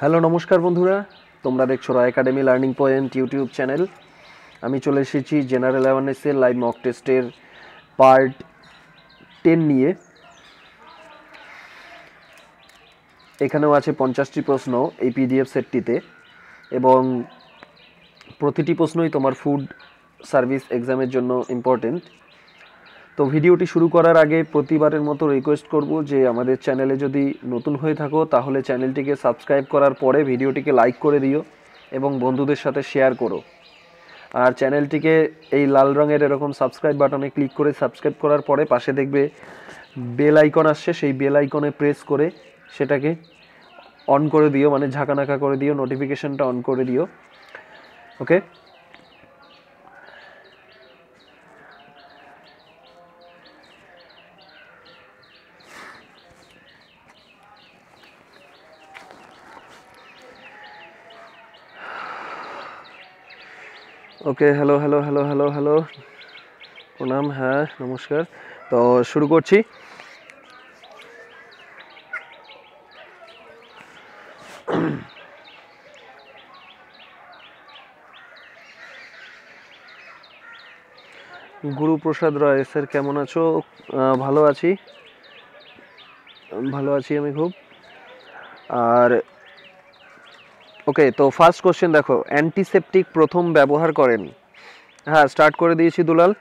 Hello, নমস্কার বন্ধুরা। তোমরা দেখছ Roy academy learning point YouTube channel আমি চলে এসেছি জেনারেল অ্যাওয়ারনেসের লাইভ মক টেস্টের পার্ট টেন নিয়ে। এখানেও আছে পঞ্চাশটি প্রশ্ন এই পিডিএফ সেটটিতে এবং প্রতিটি প্রশ্নই তোমার ফুড সার্ভিস এক্সামের জন্য ইম্পর্টেন্ট তো ভিডিওটি শুরু করার আগে প্রতিবারের মতো রিকোয়েস্ট করব যে আমাদের চ্যানেলে যদি নতুন হয়ে থাকো, তাহলে চ্যানেলটিকে সাবস্ক্রাইব করার পরে ভিডিওটিকে লাইক করে দিও এবং বন্ধুদের সাথে শেয়ার করো। আর চ্যানেলটিকে এই লাল রঙের এরকম সাবস্ক্রাইব বাটনে ক্লিক করে সাবস্ক্রাইব করার পরে পাশে দেখবে বেল আইকন আসছে, সেই বেল আইকনে প্রেস করে সেটাকে অন করে দিও মানে ঝাঁকানাকা করে দিও নোটিফিকেশনটা অন করে দিও। Okay okay hello hello hello hello hello প্রণাম হ্যাঁ নমস্কার। তো শুরু করছি। গুরুপ্রসাদ রায়, স্যার কেমন আছো? ভালো আছি। ভালো আছি আমি খুব। আর ওকে তো ফার্স্ট কোশ্চেন দেখো অ্যান্টিসেপটিক প্রথম ব্যবহার করেন। হ্যাঁ স্টার্ট করে দিয়েছি দুলাল।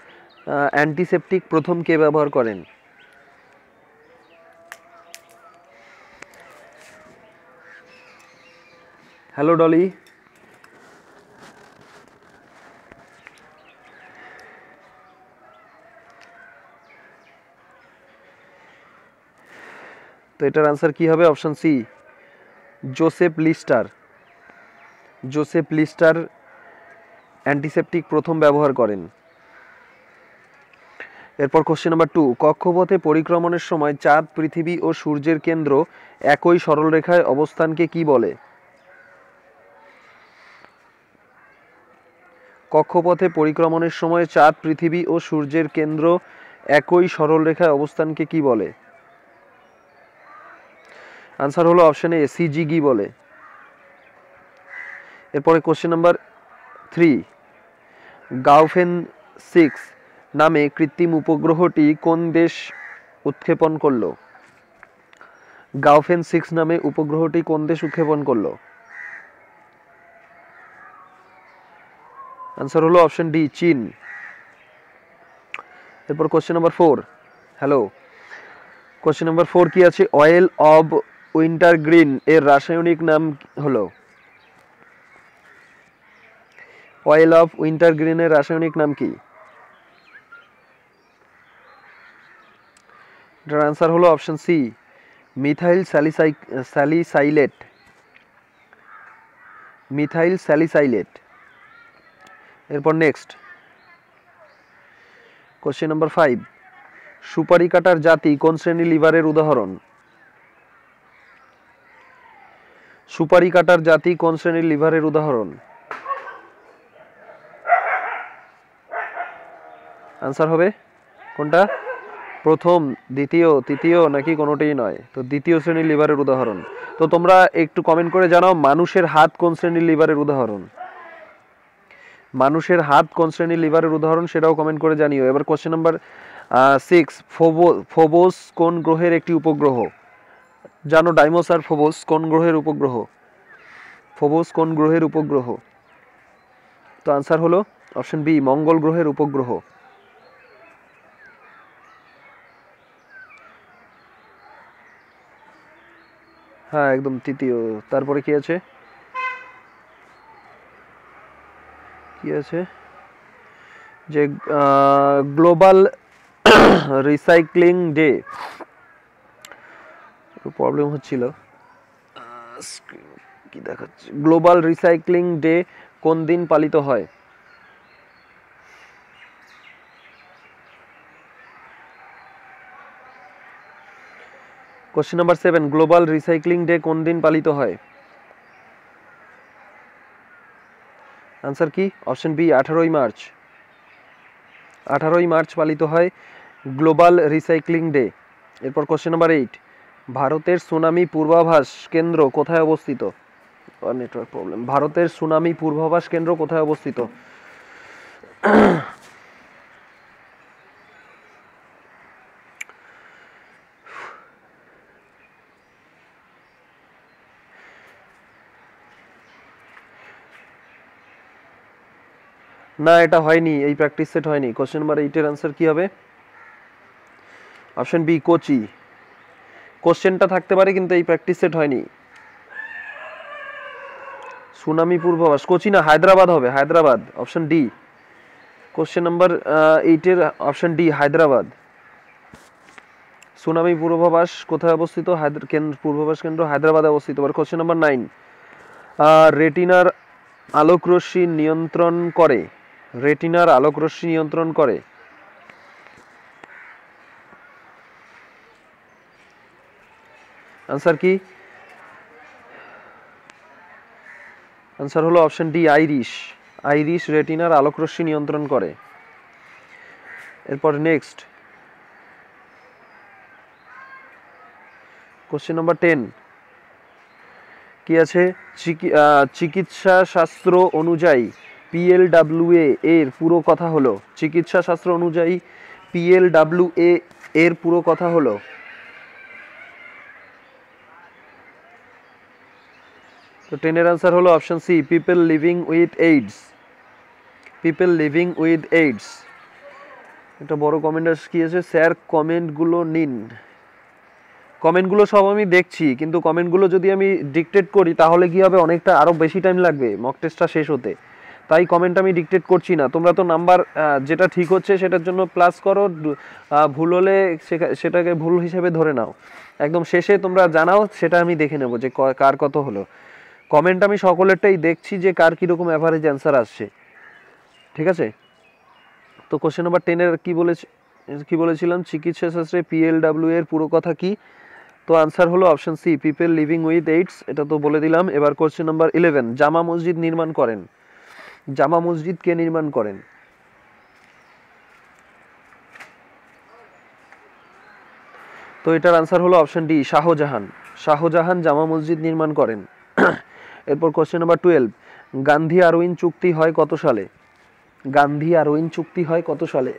অ্যান্টিসেপটিক প্রথম কে ব্যবহার করেন? হ্যালো ডলি তো এটার আনসার কি হবে? Option C Joseph Lister Joseph Lister antiseptic প্রথম ব্যবহার করেন। এরপর কোশ্চেন নাম্বার টু কক্ষপথে পরিক্রমণের সময় চাঁদ, পৃথিবী ও সূর্যের কেন্দ্র একই সরলরেখায় অবস্থানকে কি বলে? কক্ষপথে পরিক্রমণের সময় চাঁদ, পৃথিবী ও সূর্যের কেন্দ্র একই সরলরেখায় অবস্থানকে কি বলে? আনসার হলো অপশন এ সিজিগি বলে। এরপরে question number three Gaofen six নামে কৃত্রিম উপগ্রহটি কোন দেশ উৎক্ষেপণ করল? গাউফেন সিক্স নামে উপগ্রহটি কোন দেশ উৎক্ষেপণ করল? আনসার হলো অপশন ডি চীন। এরপর question number four hello question number four কি আছে? অয়েল অব উইন্টার গ্রিন এর রাসায়নিক নাম হলো অয়েল অফ উইন্টার গ্রিনের রাসায়নিক নাম কি? এটার আনসার হলো option C methyl salicy salicylate methyl salicylate এরপর নেক্সট কোশ্চেন নাম্বার ফাইভ সুপারি কাটার জাতি কোন শ্রেণি লিভারের উদাহরণ? সুপারি কাটার জাতি কোন শ্রেণির লিভারের উদাহরণ? আনসার হবে? কোনটা? প্রথম, দ্বিতীয়, তৃতীয় নাকি কোনোটাই নয়? তো দ্বিতীয় শ্রেণির লিভারের উদাহরণ। তো তোমরা একটু কমেন্ট করে জানাও, মানুষের হাত কোন শ্রেণির লিভারের উদাহরণ? মানুষের হাত কোন শ্রেণির লিভারের উদাহরণ সেটাও কমেন্ট করে জানিও। এবার কোশ্চেন নাম্বার সিক্স ফোবো, ফোবোস কোন গ্রহের একটি উপগ্রহ? জানো, ডাইমোস আর ফোবোস কোন গ্রহের উপগ্রহ? ফোবোস কোন গ্রহের উপগ্রহ? তো আনসার হলো অপশন বি মঙ্গল গ্রহের উপগ্রহ। হ্যাঁ একদম তৃতীয়। তারপরে কি আছে? কি আছে? যে গ্লোবাল রিসাইক্লিং ডে প্রবলেম হচ্ছিল। কি দেখাচ্ছে? গ্লোবাল রিসাইক্লিং ডে কোন দিন পালিত হয়? Question number seven global recycling day কোন দিন পালিত হয়? আনসার কি? অপশন বি আঠারোই মার্চ। আঠারোই মার্চ পালিত হয় গ্লোবাল রিসাইক্লিং ডে এরপর কোশ্চেন নাম্বার এইট ভারতের সুনামি পূর্বাভাস কেন্দ্র কোথায় অবস্থিত? নেটওয়ার্ক প্রবলেম ভারতের সুনামি পূর্বাভাস কেন্দ্র কোথায় অবস্থিত? না, এটা হয়নি, এই প্র্যাকটিস সেট হয়নি। কোশ্চেন নাম্বার এইটের আনসার কি হবে? Option B Kochi. কোশ্চেনটা থাকতে পারে, কিন্তু এই প্র্যাকটিস সেট হয়নি। সুনামি পূর্বাভাস, কোচি না, হায়দ্রাবাদ হবে, Hyderabad option D question number এইটের অপশন ডি হায়দ্রাবাদ। সুনামি পূর্বাভাস কোথায় অবস্থিত? হায়দ্র, কেন্দ্র, পূর্বাভাস কেন্দ্র হায়দ্রাবাদে অবস্থিত, এবার কোশ্চেন নাম্বার নাইন রেটিনার আলোক রশ্মি নিয়ন্ত্রণ করে। রেটিনার আলোক রশ্মি নিয়ন্ত্রণ করে। আনসার কি? আনসার হলো অপশন ডি, আইরিশ। আইরিশ রেটিনার আলোক রশ্মি নিয়ন্ত্রণ করে। এরপর নেক্সট। Question number ten. কি আছে? চিকিৎসা শাস্ত্র অনুযায়ী পিএলডাব্লিউএ এর পুরো কথা হলো। চিকিৎসা শাস্ত্র অনুযায়ী পিএলডাব্লিউএ এর পুরো কথা হলো। তো টেনের আনসার হলো option C people living with AIDS people living with AIDS একটা বড় কমেন্ট কি আছে স্যার কমেন্টগুলো নিন। কমেন্টগুলো সব আমি দেখছি, কিন্তু কমেন্টগুলো যদি আমি ডিকটেট করি, তাহলে কি হবে? অনেকটা আরও বেশি টাইম লাগবে। মক টেস্টটা শেষ হতে। তাই কমেন্ট আমি ডিকটেট করছি না। তোমরা তো নাম্বার যেটা ঠিক হচ্ছে সেটার জন্য প্লাস করো ভুল হলে সেটা- সেটাকে ভুল হিসেবে ধরে নাও। একদম শেষে তোমরা জানাও, সেটা আমি দেখে নেব যে কার কত হলো। কমেন্ট আমি সকলেরটাই দেখছি যে কার কীরকম অ্যাভারেজ অ্যান্সার আসছে। ঠিক আছে? তো কোশ্চেন নাম্বার টেনের কি বলেছি, কি বলেছিলাম? চিকিৎসা শাস্ত্রে পিএলডাব্লিউ এর পুরো কথা কি? তো আনসার হলো option C people living with AIDS এটা তো বলে দিলাম। এবার কোশ্চেন নাম্বার ইলেভেন জামা মসজিদ নির্মাণ করেন। জামা মসজিদ কে নির্মাণ করেন? তো এটার আনসার হলো অপশন ডি শাহজাহান। শাহজাহান জামা মসজিদ নির্মাণ করেন। এরপর question number twelve Gandhi Irwin চুক্তি হয় কত সালে? গান্ধী আরউইন চুক্তি হয় কত সালে?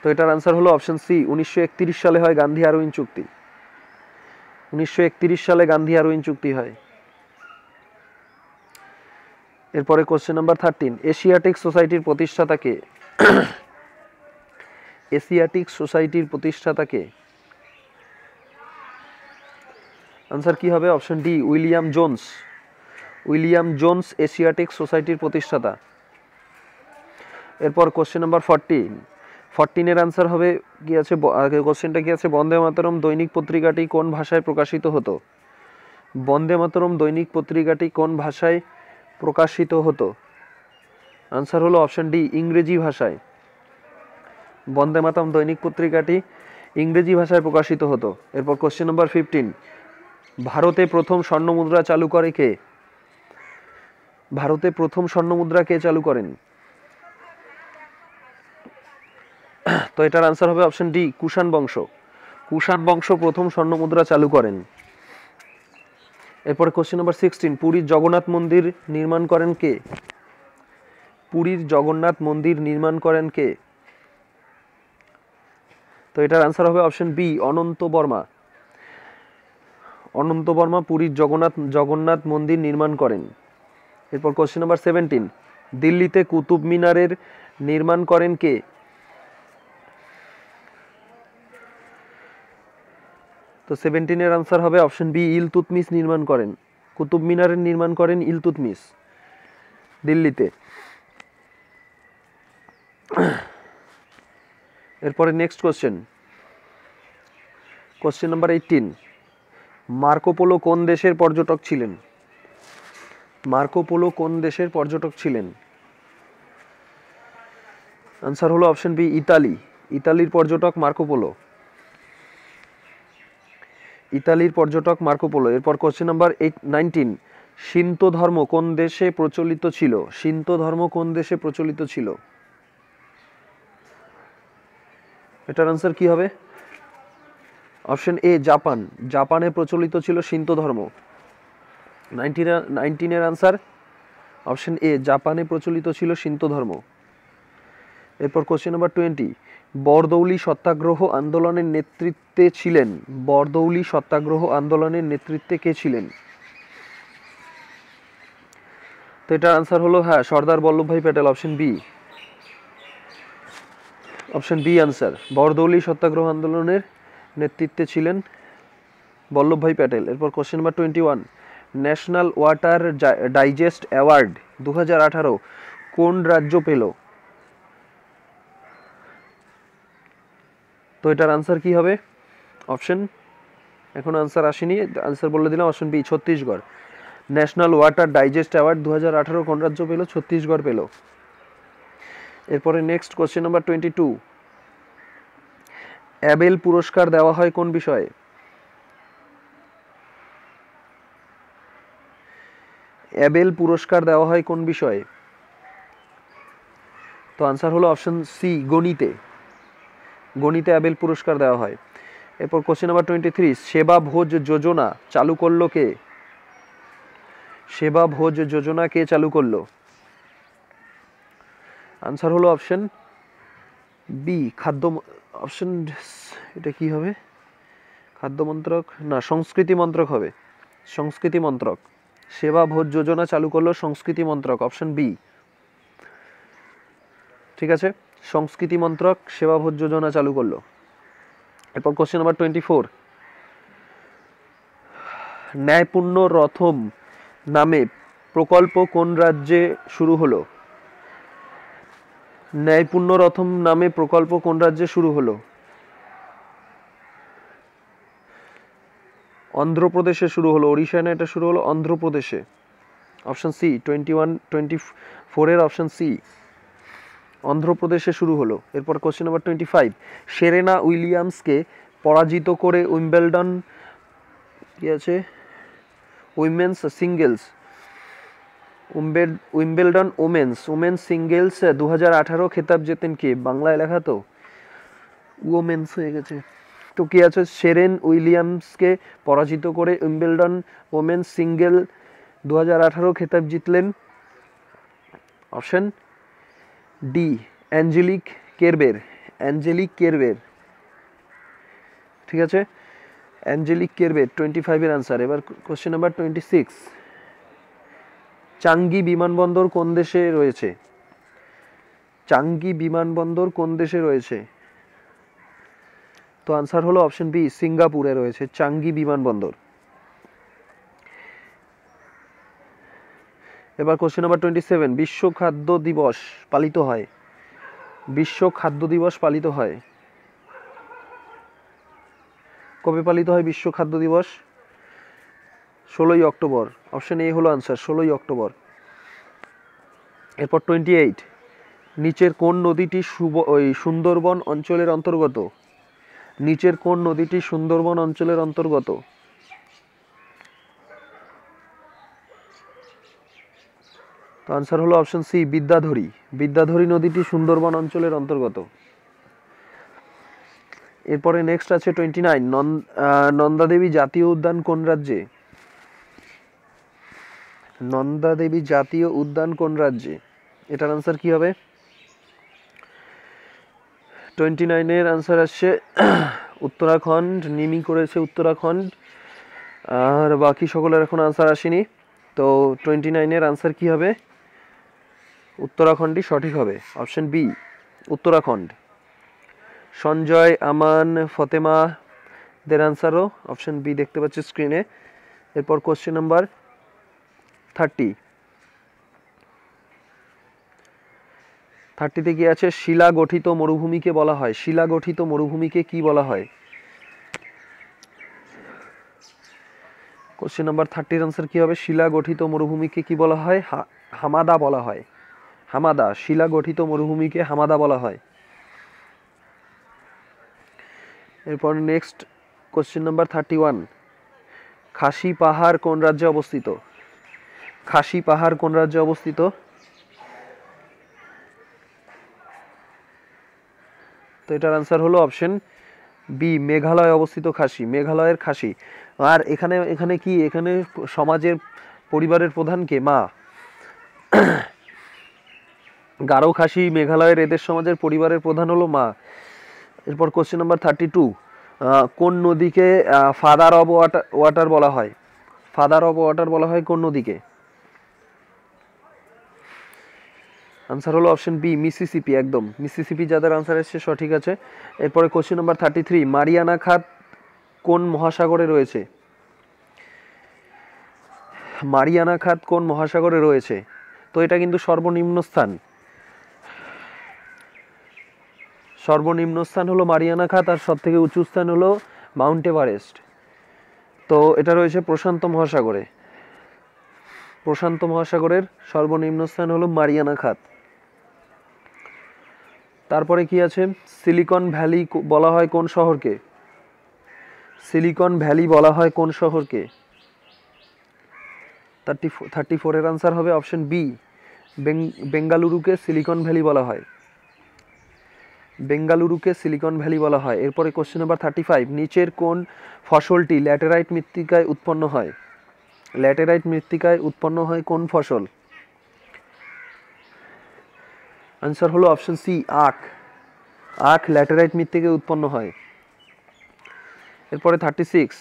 তো এটার আনসার হলো অপশন সি উনিশশো একত্রিশ সালে হয় গান্ধী আরউইন চুক্তি। উনিশশো একত্রিশ সালে গান্ধী আরউইন চুক্তি হয়। এরপরে কোশ্চেন নাম্বার থার্টিন এশিয়াটিক সোসাইটির প্রতিষ্ঠাতাকে এশিয়াটিক সোসাইটির প্রতিষ্ঠাতাকে আনসার কি? হবে? Option D William Jones William Jones Asiatic সোসাইটির প্রতিষ্ঠাতা। এরপর কোশ্চেন নাম্বার ফরটিন ফরটিনের আনসার হবে, কি আছে? কোশ্চেনটা কি আছে? বন্দে মাতরম দৈনিক পত্রিকাটি কোন ভাষায় প্রকাশিত হতো? বন্দে মাতরম দৈনিক পত্রিকাটি কোন ভাষায় প্রকাশিত হতো। আনসার হলো অপশন ডি ইংরেজি ভাষায়। বন্দে মাতরম দৈনিক পত্রিকাটি ইংরেজি ভাষায় প্রকাশিত হতো। এরপর কোশ্চেন নম্বর ফিফটিন ভারতে প্রথম স্বর্ণ মুদ্রা চালু করে কে? ভারতে প্রথম স্বর্ণ মুদ্রা কে চালু করেন? তো এটার আনসার হবে অপশন ডি কুষাণ বংশ। কুষাণ বংশ প্রথম স্বর্ণ মুদ্রা চালু করেন। এরপর কোশ্চেন নাম্বার সিক্সটিন পুরীর জগন্নাথ মন্দির নির্মাণ করেন কে? পুরীর জগন্নাথ মন্দির নির্মাণ করেন কে? তো এটার আনসার হবে অপশন বি অনন্ত বর্মা। অনন্ত বর্মা পুরীর জগন্নাথ জগন্নাথ মন্দির নির্মাণ করেন। এরপর কোশ্চেন নাম্বার সেভেন্টিন দিল্লিতে কুতুব মিনারের নির্মাণ করেন কে? তো সেভেন্টিনের আনসার হবে অপশন বি ইলতুতমিস নির্মাণ করেন। কুতুব মিনারের নির্মাণ করেন ইলতুতমিস দিল্লিতে। এরপরে next question question number eighteen Marco Polo কোন দেশের পর্যটক ছিলেন? মার্কোপোলো কোন দেশের পর্যটক ছিলেন? আনসার হলো অপশন বি ইতালি। ইতালির পর্যটক মার্কোপোলো ইতালির পর্যটক মার্কোপোলো এরপর question number eight nineteen Shinto ধর্ম কোন দেশে প্রচলিত ছিল? সিন্ত ধর্ম কোন দেশে প্রচলিত ছিল? এটার আনসার কি হবে? অপশন এ জাপান জাপানে প্রচলিত ছিল সিন্ত ধর্ম। নাইনটিন নাইনটিনের আনসার অপশন এ জাপানে প্রচলিত ছিল সিন্ত ধর্ম। এরপর question number twenty Bardoli Satyagraha আন্দোলনের নেতৃত্বে ছিলেন। বরদৌলি সত্যাগ্রহ আন্দোলনের নেতৃত্বে কে ছিলেন? তো এটার আনসার হলো হ্যাঁ Sardar Vallabhbhai Patel option B option B answer Bardoli Satyagraha আন্দোলনের নেতৃত্বে ছিলেন বল্লভভাই প্যাটেল। এরপর question number twenty one national water digest award দু হাজার আঠারো, কোন রাজ্য পেল? তো এটার আনসার কি হবে? অপশন এখন আনসার আসেনি। আনসার বলে দিলাম option B Chhattisgarh. National water digest award দু হাজার আঠারো কোন রাজ্য পেল, ছত্তিশগড় পেল। এরপরে next question number twenty two Abel পুরস্কার দেওয়া হয় কোন বিষয়ে? অ্যাবেল পুরস্কার দেওয়া হয় কোন বিষয়ে? তো আনসার হলো অপশন সি গণিতে। গণিতে অ্যাবেল পুরস্কার দেওয়া হয়। এরপর কোশ্চেন নাম্বার টোয়েন্টি থ্রি সেবা ভোজ যোজনা চালু করল কে? সেবা ভোজ যোজনা কে চালু করল? আনসার হলো অপশন বি খাদ্য অপশন এটা কি হবে? খাদ্য মন্ত্রক? না, সংস্কৃতি মন্ত্রক হবে। সংস্কৃতি মন্ত্রক। সেবা ভোজ যোজনা চালু করল সংস্কৃতি মন্ত্রক অপশন বি ঠিক আছে? সংস্কৃতি মন্ত্রক সেবা ভোজ যোজনা চালু করল। এরপর কোশ্চেন নাম্বার টোয়েন্টি ফোর ন্যায়পূর্ণ রথম নামে প্রকল্প কোন রাজ্যে শুরু হলো? ন্যায়পূর্ণ রথম নামে প্রকল্প কোন রাজ্যে শুরু হলো? অন্ধ্রপ্রদেশে শুরু হলো ওড়িশায় না এটা শুরু হলো? অন্ধ্রপ্রদেশে। Option C twenty one twenty ফোরের অপশন সি অন্ধ্রপ্রদেশে শুরু হলো। এরপর question number twenty five Serena উইলিয়ামসকে পরাজিত করে উইম্বেলডন, কি আছে? উইমেন্স সিঙ্গেলস উইম্বেল উইম্বেলডন ওমেন্স ওমেন্স সিঙ্গেলস দু হাজার আঠারো খেতাব জেতেন কে? বাংলায় লেখা তো। ওমেন্স হয়ে গেছে। তো কী আছে? সেরেন উইলিয়ামসকে পরাজিত করে উইম্বেলডন ওমেন্স সিঙ্গেল দু হাজার আঠারো খেতাব জিতলেন। Option D, Angelique Kerber Angelique Kerber. ঠিক আছে? অ্যাঞ্জেলিক কেরবের টোয়েন্টি ফাইভের আনসার এবার question number twenty six Changi বিমানবন্দর কোন দেশে রয়েছে? চাঙ্গি বিমানবন্দর কোন দেশে রয়েছে? তো আনসার হলো অপশন বি সিঙ্গাপুরে রয়েছে চাঙ্গি বিমানবন্দর। এবার কোশ্চেন নাম্বার টোয়েন্টি সেভেন বিশ্ব খাদ্য দিবস পালিত হয়। বিশ্ব খাদ্য দিবস পালিত হয়। কবে পালিত হয় বিশ্ব খাদ্য দিবস? ষোলোই অক্টোবর। অপশন এ হলো আনসার ষোলোই অক্টোবর। এরপর টোয়েন্টি এইট নিচের কোন নদীটি ওই সুন্দরবন অঞ্চলের অন্তর্গত? নিচের কোন নদীটি সুন্দরবন অঞ্চলের অন্তর্গত? তো আনসার হলো অপশন সি বিদ্যাধরী। বিদ্যাধরী নদীটি সুন্দরবন অঞ্চলের অন্তর্গত। এরপরে নেক্সট আছে টোয়েন্টি নাইন নন্দাদেবী জাতীয় উদ্যান কোন রাজ্যে? নন্দাদেবী জাতীয় উদ্যান কোন রাজ্যে? এটার আনসার কি হবে? টোয়েন্টি নাইনের আনসার আসছে উত্তরাখণ্ড, নিমি করেছে উত্তরাখণ্ড। আর বাকি সকলের এখন আনসার আসেনি। তো টোয়েন্টি নাইনের আনসার কি হবে? উত্তরাখণ্ডই সঠিক হবে? Option B Uttarakhand. Sanjay, Aman, Fatema, দের আনসারও অপশন বি দেখতে পাচ্ছি স্ক্রিনে এরপর কোশ্চেন নাম্বার থার্টি থার্টিতে কি আছে, শিলা গঠিত মরুভূমিকে বলা হয়। শিলা গঠিত মরুভূমিকে কি বলা হয়? কোশ্চেন নাম্বার থার্টির আনসার কি হবে? শিলা গঠিত মরুভূমিকে কি বলা হয়? হামাদা বলা হয়। হামাদা, শিলা গঠিত মরুভূমিকে হামাদা বলা হয়। এরপর next question number thirty one Khasi পাহাড় কোন রাজ্যে অবস্থিত? খাসি পাহাড় কোন রাজ্যে অবস্থিত? তো এটার আনসার হলো অপশন বি মেঘালয় অবস্থিত খাসি, মেঘালয়ের খাসি। আর এখানে এখানে কি? এখানে সমাজের, পরিবারের প্রধানকে মা। গারো খাসি মেঘালয়ের এদের সমাজের পরিবারের প্রধান হলো মা। এরপর কোশ্চেন নাম্বার থার্টি টু কোন নদীকে ফাদার অব ওয়াটার ওয়াটার বলা হয়? ফাদার অব ওয়াটার বলা হয় কোন নদীকে? আনসার হলো অপশন বি মিসিসিপি একদম। মিসিসিপি যাদের আনসার এসছে সঠিক আছে। এরপরে question number thirty three Mariana খাত কোন মহাসাগরে রয়েছে? মারিয়ানা খাত কোন মহাসাগরে রয়েছে? তো এটা কিন্তু সর্বনিম্ন স্থান। সর্বনিম্ন স্থান হলো মারিয়ানা খাত আর সব থেকে উঁচু স্থান হলো মাউন্ট এভারেস্ট। তো এটা রয়েছে প্রশান্ত মহাসাগরে। প্রশান্ত মহাসাগরের সর্বনিম্ন স্থান হলো মারিয়ানা খাত তারপরে কি আছে? সিলিকন ভ্যালি বলা হয় কোন শহরকে? সিলিকন ভ্যালি বলা হয় কোন শহরকে? থার্টি ফোর থার্টি ফোরের আনসার হবে অপশন বি বেঙ্গালুরুকে সিলিকন ভ্যালি বলা হয়। বেঙ্গালুরুকে সিলিকন ভ্যালি বলা হয়। এরপরে কোশ্চেন নাম্বার থার্টি ফাইভ নিচের কোন ফসলটি ল্যাটেরাইট মৃত্তিকায় উৎপন্ন হয়? ল্যাটেরাইট মৃত্তিকায় উৎপন্ন হয় কোন ফসল? আনসার হলো অপশন সি আখ। আখ ল্যাটেরাইট মৃত্তিকায় উৎপন্ন হয়। এরপরে থার্টি সিক্স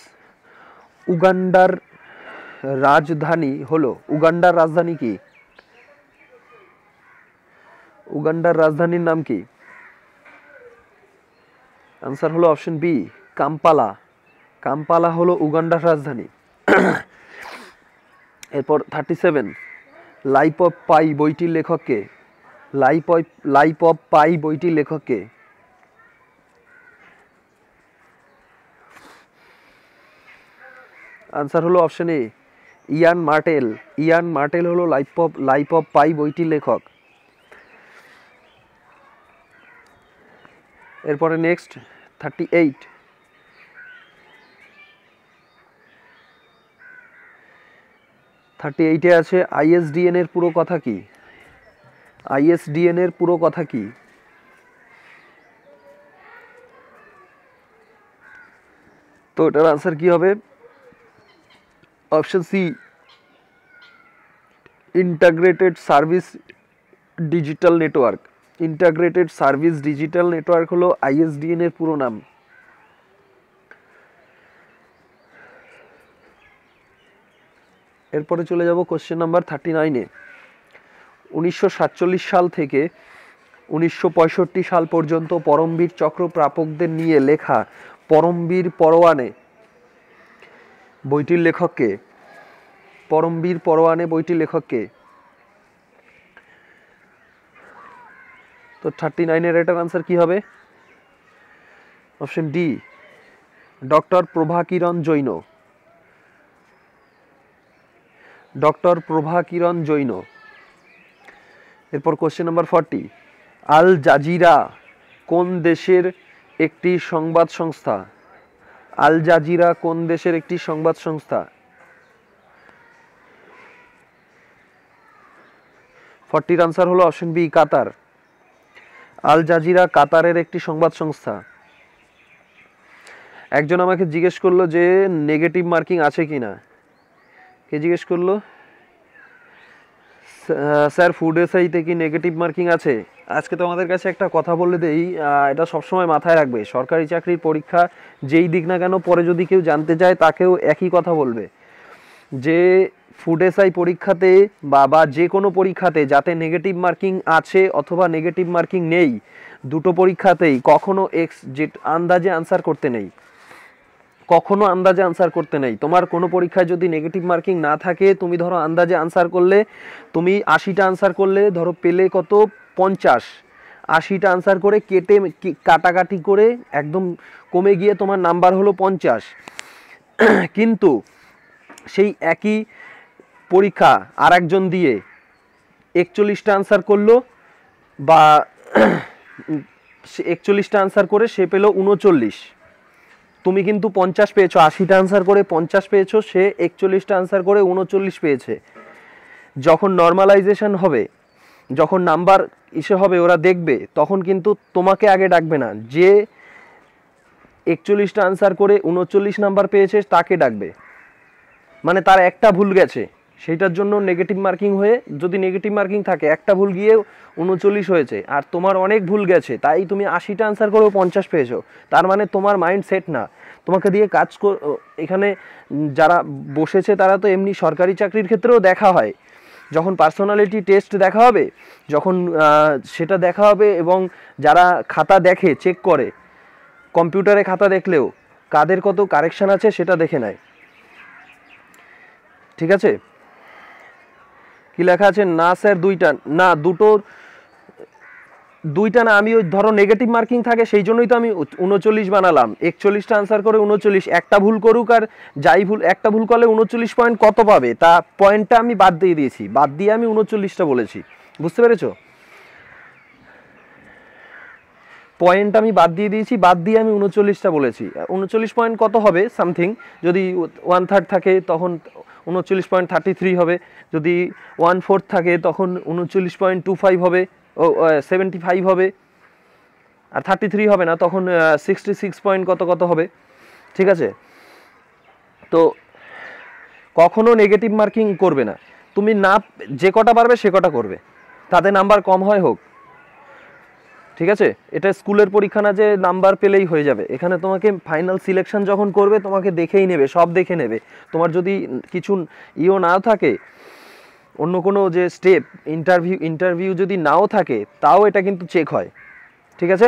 উগান্ডার রাজধানী হলো, উগান্ডার রাজধানী কি? উগান্ডার রাজধানীর নাম কি? আনসার হলো অপশন বি কাম্পালা কাম্পালা হলো উগান্ডার রাজধানী। এরপর thirty seven Life of Pi বইটির লেখককে। Life of Life of Pi বইটির লেখককে। আনসার হলো option A Yann Martel Yann Martel হলো Life of Life of Pi বইটির লেখক। এরপরে নেক্সট থার্টি এইট থার্টি এইটে আছে আইএসডিএন এর পুরো কথা কি? আইএসডিএন এর পুরো কথা কি? তো এটার আনসার কি হবে? Option C integrated service digital network integrated service digital network হলো আইএসডিএন এর পুরো নাম। এরপরে চলে যাব কোশ্চেন নাম্বার থার্টি নাইনে উনিশশো সাতচল্লিশ সাল থেকে উনিশশো পঁয়ষট্টি সাল পর্যন্ত পরমবীর চক্র প্রাপকদের নিয়ে লেখা পরমবীর পরোয়ানে, বইটির লেখককে পরমবীর পরোয়ানে বইটির লেখককে তো থার্টি নাইনের এটার আনসার কি হবে? Option D doctor Prabhakiran Jain doctor Prabhakiran Jain এরপর question number forty Al Jazeera কোন দেশের একটি সংবাদ সংস্থা? আল জাজিরা কোন দেশের একটি সংবাদ সংস্থা? ফর্টির আনসার হলো option B Qatar Al Jazeera কাতারের একটি সংবাদ সংস্থা। একজন আমাকে জিজ্ঞেস করল যে, নেগেটিভ মার্কিং আছে কি না কে জিজ্ঞেস করল? স্যার ফুড এসআইতে কি নেগেটিভ মার্কিং আছে? আজকে তো আমাদের কাছে একটা কথা বলে দেই এটা সবসময় মাথায় রাখবে। সরকারি চাকরির পরীক্ষা যেই দিক না কেন, পরে যদি কেউ জানতে চায়, তাকেও একই কথা বলবে। যে ফুড এসআই পরীক্ষাতে বা বা যে কোনো পরীক্ষাতে যাতে নেগেটিভ মার্কিং আছে অথবা নেগেটিভ মার্কিং নেই, দুটো পরীক্ষাতেই কখনো এক্স যে আন্দাজে আনসার করতে নেই। কখনো আন্দাজে আনসার করতে নেই। তোমার কোনো পরীক্ষায় যদি নেগেটিভ মার্কিং না থাকে, তুমি ধরো আন্দাজে আনসার করলে, তুমি আশিটা আনসার করলে, ধরো পেলে কত? পঞ্চাশ। আশিটা আনসার করে কেটে কাটাকাটি করে একদম কমে গিয়ে তোমার নাম্বার হলো পঞ্চাশ। কিন্তু সেই একই পরীক্ষা আর একজন দিয়ে একচল্লিশটা আনসার করল বা একচল্লিশটা আনসার করে সে পেল উনচল্লিশ। তুমি কিন্তু পঞ্চাশ পেয়েছ, আশিটা আনসার করে পঞ্চাশ পেয়েছ, সে একচল্লিশটা আনসার করে উনচল্লিশ পেয়েছে। যখন নর্মালাইজেশন হবে, যখন নাম্বার ইসে হবে, ওরা দেখবে, তখন কিন্তু তোমাকে আগে ডাকবে না। যে একচল্লিশটা আনসার করে উনচল্লিশ নাম্বার পেয়েছে, তাকে ডাকবে। মানে তার একটা ভুল গেছে। সেইটার জন্য নেগেটিভ মার্কিং হয়ে যদি নেগেটিভ মার্কিং থাকে, একটা ভুল গিয়ে উনচল্লিশ হয়েছে। আর তোমার অনেক ভুল গেছে, তাই তুমি আশিটা আনসার করেও পঞ্চাশ পেয়েছ। তার মানে তোমার মাইন্ড সেট না। তোমাকে দিয়ে কাজ এখানে যারা বসেছে তারা তো এমনি সরকারি চাকরির ক্ষেত্রেও দেখা হয়। যখন পার্সোনালিটি টেস্ট দেখা হবে, যখন সেটা দেখা হবে এবং যারা খাতা দেখে চেক করে, কম্পিউটারে খাতা দেখলেও, কাদের কত কারেকশান আছে সেটা দেখে নেয়। ঠিক আছে? কি লেখা আছে? না স্যার দুইটা, না, দুটো, দুইটা না, আমি ওই ধরো নেগেটিভ মার্কিং থাকে, সেই জন্যই তো আমি উনচল্লিশ বানালাম। একচল্লিশটা আনসার করে উনচল্লিশ একটা ভুল করুক আর যাই ভুল, একটা ভুল করলে উনচল্লিশ পয়েন্ট কত পাবে? তা পয়েন্টটা আমি বাদ দিয়ে দিয়েছি, বাদ দিয়ে আমি উনচল্লিশটা বলেছি। বুঝতে পেরেছ? পয়েন্ট আমি বাদ দিয়ে দিয়েছি, বাদ দিয়ে আমি উনচল্লিশটা বলেছি। উনচল্লিশ পয়েন্ট কত হবে? সামথিং যদি ওয়ান থার্ড থাকে, তখন উনচল্লিশ পয়েন্ট থার্টি থ্রি হবে। যদি ওয়ান ফোর্থ থাকে, তখন উনচল্লিশ পয়েন্ট টু ফাইভ হবে, ও সেভেন্টি ফাইভ হবে। আর থার্টি থ্রি হবে না, তখন সিক্সটি সিক্স পয়েন্ট কত কত হবে? ঠিক আছে? তো কখনো নেগেটিভ মার্কিং করবে না। তুমি না, যে কটা পারবে, সে কটা করবে। তাতে নাম্বার কম হয় হোক। ঠিক আছে? এটা স্কুলের পরীক্ষা না যে নাম্বার পেলেই হয়ে যাবে। এখানে তোমাকে ফাইনাল সিলেকশন যখন করবে, তোমাকে দেখেই নেবে, সব দেখে নেবে। তোমার যদি কিছু ইও না থাকে, অন্য কোনো যে স্টেপ ইন্টারভিউ ইন্টারভিউ যদি নাও থাকে, তাও এটা কিন্তু চেক হয়। ঠিক আছে?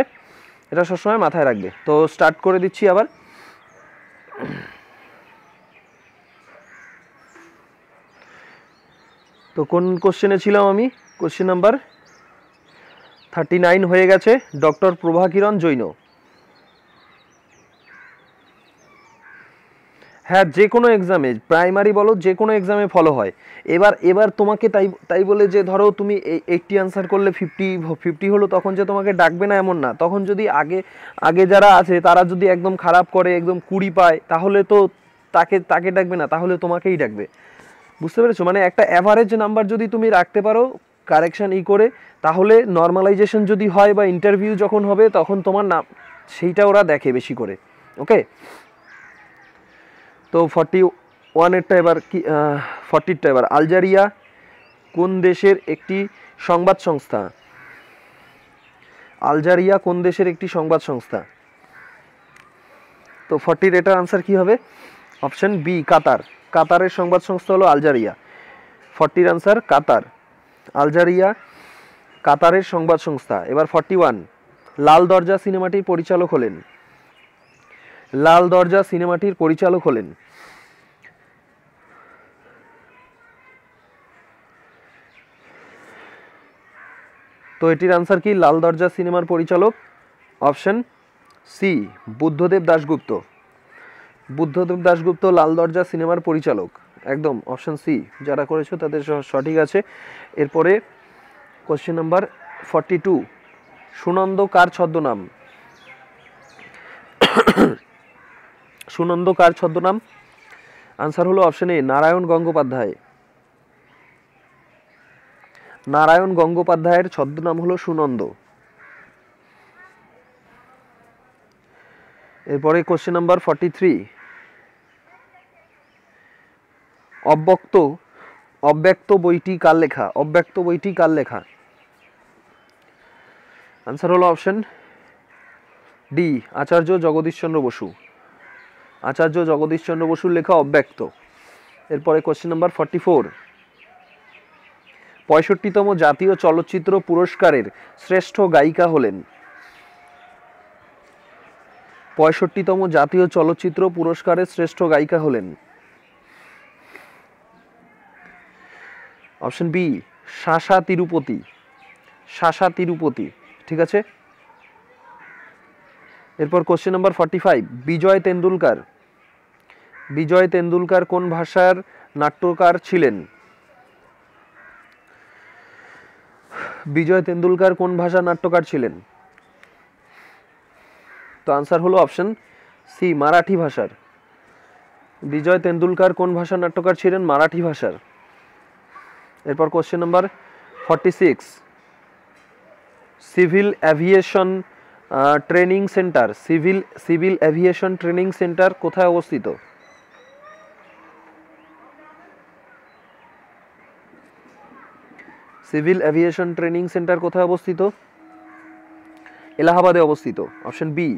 এটা সবসময় মাথায় রাখবে। তো স্টার্ট করে দিচ্ছি আবার। তো কোন কোশ্চেনে ছিলাম আমি? কোশ্চেন নাম্বার থার্টি নাইন হয়ে গেছে, ডক্টর প্রভাকিরণ জৈন। হ্যাঁ যে কোনো এক্সামে প্রাইমারি বলো, যে কোনো এক্সামে ফলো হয়। এবার এবার তোমাকে তাই তাই বলে যে, ধরো তুমি এইটটি আনসার করলে ফিফটি ফিফটি হলো, তখন যে তোমাকে ডাকবে না এমন না। তখন যদি আগে আগে যারা আছে, তারা যদি একদম খারাপ করে, একদম কুড়ি পায়, তাহলে তো তাকে তাকে ডাকবে না, তাহলে তোমাকেই ডাকবে। বুঝতে পেরেছ? মানে একটা অ্যাভারেজ নাম্বার যদি তুমি রাখতে পারো কারেকশান ই করে, তাহলে নর্মালাইজেশন যদি হয় বা ইন্টারভিউ যখন হবে, তখন তোমার নাম, সেইটা ওরা দেখে বেশি করে ওকে তো ফর্টি ওয়ানেরটা এবার কি ফর্টিরটা এবার, আলজারিয়া কোন দেশের একটি সংবাদ সংস্থা? আলজারিয়া কোন দেশের একটি সংবাদ সংস্থা? তো ফর্টির এটার আনসার কি হবে? অপশন বি কাতার, কাতারের সংবাদ সংস্থা হলো আলজারিয়া। ফর্টির আনসার কাতার। আলজারিয়া, কাতারের সংবাদ সংস্থা। এবার ফর্টি ওয়ান, লাল দরজা সিনেমাটির পরিচালক হলেন। লাল দরজা সিনেমাটির পরিচালক হলেন। তো এটির আনসার কি? লাল দরজা সিনেমার পরিচালক। Option C Buddhadeb Dasgupta. Buddhadeb Dasgupta Lal Darja সিনেমার পরিচালক। একদম অপশন সি যারা করেছ তাদের সঠিক আছে। এরপরে question number forty two Sunanda কার ছদ্মনাম? সুনন্দ কার ছদ্মনাম? আনসার হলো অপশন এ নারায়ণ গঙ্গোপাধ্যায়। নারায়ণ গঙ্গোপাধ্যায়ের ছদ্মনাম হলো সুনন্দ। এরপরে কোশ্চেন নাম্বার ফর্টি থ্রি অব্যক্ত অব্যক্ত বইটি কার লেখা? অব্যক্ত বইটি কার লেখা? আনসার হলো অপশন ডি আচার্য জগদীশচন্দ্র বসু। আচার্য জগদীশচন্দ্র বসুর লেখা অব্যক্ত। এরপরে কোশ্চেন নাম্বার ফর্টি ফোর পঁয়ষট্টিতম জাতীয় চলচ্চিত্র পুরস্কারের শ্রেষ্ঠ গায়িকা হলেন। পঁয়ষট্টিতম জাতীয় চলচ্চিত্র পুরস্কারের শ্রেষ্ঠ গায়িকা হলেন। Option B, Sasha Tirupati. শাসা Tirupati, ঠিক আছে? এরপর question number forty five Vijay Tendulkar. Vijay Tendulkar কোন ভাষার নাট্যকার ছিলেন? বিজয় তেন্ডুলকার কোন ভাষার নাট্যকার ছিলেন? তো আনসার হলো অপশন সি মারাঠি ভাষার। বিজয় তেন্ডুলকার কোন ভাষার নাট্যকার ছিলেন? মারাঠি ভাষার। এরপর question number forty six civil aviation training centre civil civil aviation training centre কোথায় অবস্থিত? সিভিল অ্যাভিয়েশন ট্রেনিং সেন্টার কোথায় অবস্থিত? এলাহাবাদে অবস্থিত। অপশন বি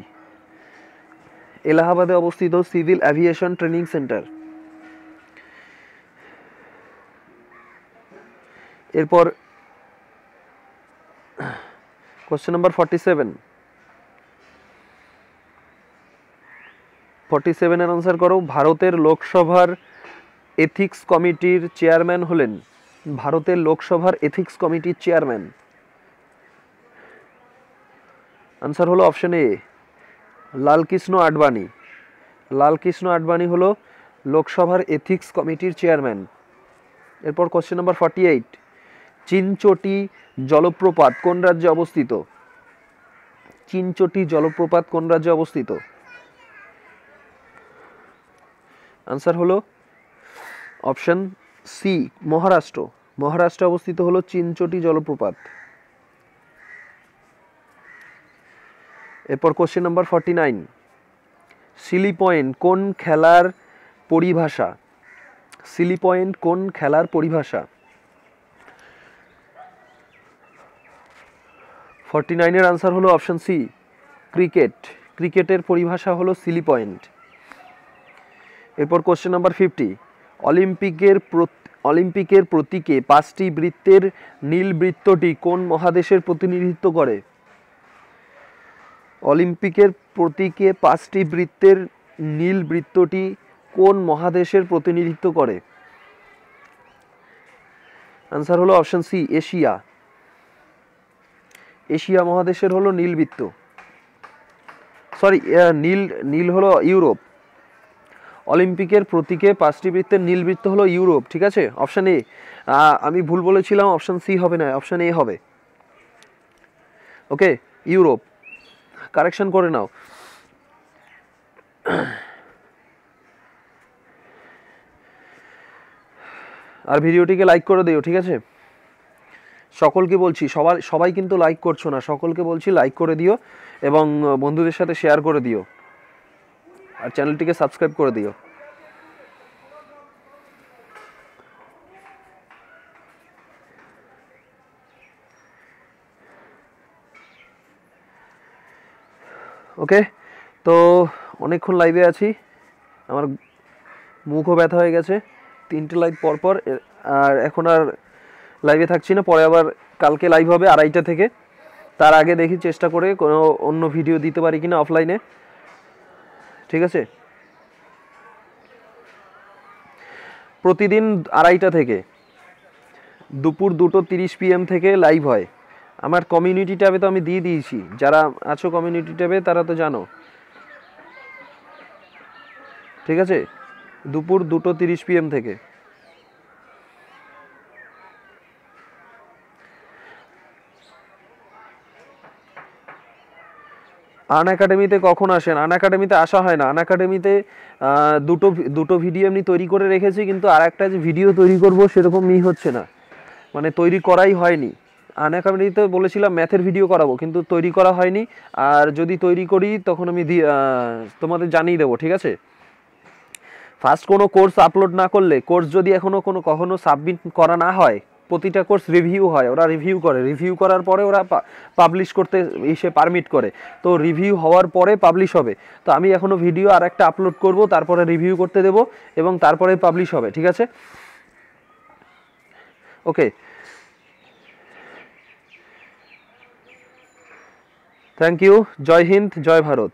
এলাহাবাদে অবস্থিত সিভিল অ্যাভিয়েশন ট্রেনিং সেন্টার এরপর question number forty seven forty সেভেনের আনসার করো। ভারতের লোকসভার এথিক্স কমিটির চেয়ারম্যান হলেন ভারতের লোকসভার এথিক্স কমিটির চেয়ারম্যান আনসার হলো অপশন এ লালকৃষ্ণ আডবাণী। লালকৃষ্ণ আডবাণী হলো লোকসভার এথিক্স কমিটির চেয়ারম্যান এরপর question number forty eight Chinchoti জলপ্রপাত কোন রাজ্যে অবস্থিত? চিনচটি জলপ্রপাত কোন রাজ্যে অবস্থিত? আনসার হলো অপশন সি মহারাষ্ট্র। মহারাষ্ট্রে অবস্থিত হলো চিনচটি জলপ্রপাত। এরপর question number forty nine silly point কোন খেলার পরিভাষা? সিলি পয়েন্ট কোন খেলার পরিভাষা? ফর্টি নাইনের আনসার হলো অপশন সি, ক্রিকেট। ক্রিকেটের পরিভাষা হলো সিলি পয়েন্ট এরপর কোশ্চেন নাম্বার ফিফটি অলিম্পিকের অলিম্পিকের প্রতীকে পাঁচটি বৃত্তের নীল বৃত্তটি কোন মহাদেশের প্রতিনিধিত্ব করে? অলিম্পিকের প্রতীকে পাঁচটি বৃত্তের নীল বৃত্তটি কোন মহাদেশের প্রতিনিধিত্ব করে? আনসার হলো অপশন সি, এশিয়া। এশিয়া মহাদেশের হলো নীলবৃত্ত। সরি নীল নীল হলো ইউরোপ। অলিম্পিকের প্রতীকে পাঁচটি বৃত্তের নীলবৃত্ত হলো ইউরোপ, ঠিক আছে? অপশন এ আমি ভুল বলেছিলাম অপশান সি হবে না অপশান এ হবে। ওকে ইউরোপ। কারেকশন করে নাও। আর ভিডিওটিকে লাইক করে দিও, ঠিক আছে? সকলকে বলছি, সবার সবাই কিন্তু লাইক করছ না, সকলকে বলছি লাইক করে দিও এবং বন্ধুদের সাথে শেয়ার করে দিও। আর চ্যানেলটিকে সাবস্ক্রাইব করে দিও। ওকে তো, অনেকক্ষণ লাইভে আছি। আমার মুখও ব্যথা হয়ে গেছে। তিনটে লাইভ পরপর আর এখন আর লাইভে থাকছি না, পরে আবার কালকে লাইভ হবে আড়াইটা থেকে। তার আগে দেখি চেষ্টা করে কোনো অন্য ভিডিও দিতে পারি কিনা অফলাইনে ঠিক আছে? প্রতিদিন আড়াইটা থেকে। দুপুর দুটো তিরিশ পিএম থেকে লাইভ হয়। আমার কমিউনিটি ট্যাবে তো আমি দিয়ে দিয়েছি। যারা আছো কমিউনিটি ট্যাবে, তারা তো জানো। ঠিক আছে? দুপুর দুটো তিরিশ পিএম থেকে। আন একাডেমিতে কখন আসেন? আন একাডেমিতে আসা হয় না। আন একাডেমিতে দুটো দুটো ভিডিও এমনি তৈরি করে রেখেছি, কিন্তু আর একটা যে ভিডিও তৈরি করব সেরকম ই হচ্ছে না। মানে তৈরি করাই হয়নি। আন একাডেমিতে বলেছিলাম ম্যাথের ভিডিও করাবো, কিন্তু তৈরি করা হয়নি। আর যদি তৈরি করি, তখন আমি তোমাদের জানিয়ে দেবো, ঠিক আছে? ফার্স্ট কোনো কোর্স আপলোড না করলে কোর্স যদি এখনও কোনো কখনো সাবমিট করা না হয় প্রতিটা কোর্স রিভিউ হয়, ওরা রিভিউ করে। রিভিউ করার পরে ওরা পাবলিশ করতে এসে পারমিট করে। তো রিভিউ হওয়ার পরে পাবলিশ হবে। তো আমি এখনও ভিডিও আর একটা আপলোড করব, তারপরে রিভিউ করতে দেব এবং তারপরে পাবলিশ হবে, ঠিক আছে? Okay thank you Joy Hind Joy Bharat